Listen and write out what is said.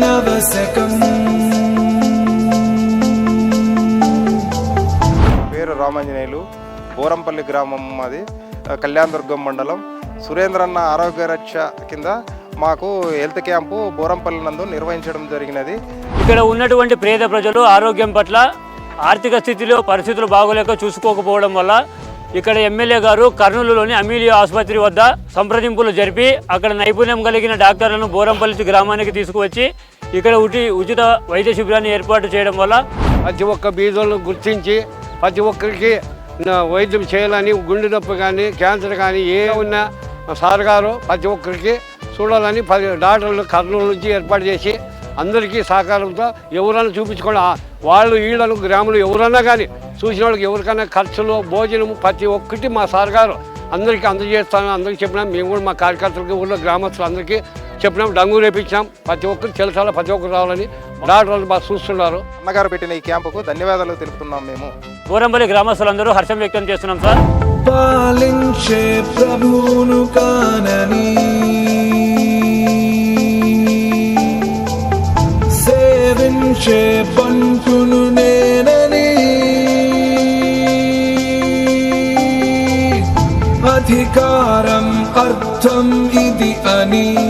నవశకం పేరు రామాంజనేయులు బోరంపల్లి గ్రామం మాది ఆ, కళ్యాణదుర్గం మండలం. సురేంద్రన్న ఆరోగ్య రక్ష కింద మాకు హెల్త్ క్యాంపు బోరంపల్లి నందు నిర్వహించడం జరిగినది. ఇక్కడ ఉన్నటువంటి పేద ప్రజలు ఆరోగ్యం పట్ల ఆర్థిక స్థితిలో పరిస్థితులు బాగోలేక చూసుకోకపోవడం వల్ల ఇక్కడ ఎమ్మెల్యే గారు కర్నూలులోని అమీలియా ఆసుపత్రి వద్ద సంప్రదింపులు జరిపి అక్కడ నైపుణ్యం కలిగిన డాక్టర్లను బోరంపల్లి గ్రామానికి తీసుకువచ్చి ఇక్కడ ఉచి ఉచిత వైద్య శిబిరాన్ని ఏర్పాటు చేయడం వల్ల ప్రతి ఒక్క బీదలను గుర్తించి ప్రతి ఒక్కరికి వైద్యం చేయాలని గుండె నొప్పి కానీ క్యాన్సర్ కానీ ఏ ఉన్నా సార్ గారు ప్రతి ఒక్కరికి చూడాలని పది డాక్టర్లు కర్నూలు నుంచి ఏర్పాటు చేసి అందరికీ సహకారంతో ఎవరైనా చూపించుకోండి. వాళ్ళు ఈళ్ళను గ్రాములు ఎవరన్నా కానీ చూసిన వాళ్ళకి ఎవరికైనా ఖర్చులు భోజనము ప్రతి ఒక్కటి మా సార్ గారు అందరికీ అందజేస్తాను అందరికీ చెప్పినాం. మేము కూడా మా కార్యకర్తలకి ఊళ్ళో గ్రామస్తులు అందరికీ చెప్పినాం. డంగు రేపించాం ప్రతి ఒక్కరు తెలుసాలి ప్రతి ఒక్కరు రావాలని డాక్టర్లు బాగా చూస్తున్నారు. అన్నగారు పెట్టిన ఈ క్యాంపుకు ధన్యవాదాలు తెలుపుతున్నాం మేము. బోరంపల్లి గ్రామస్తులందరూ హర్షం వ్యక్తం చేస్తున్నాం సార్. పాలించే ప్రభువును కానని సేవించే పంటును నేనని. అధికారం అర్థం ఇది అని.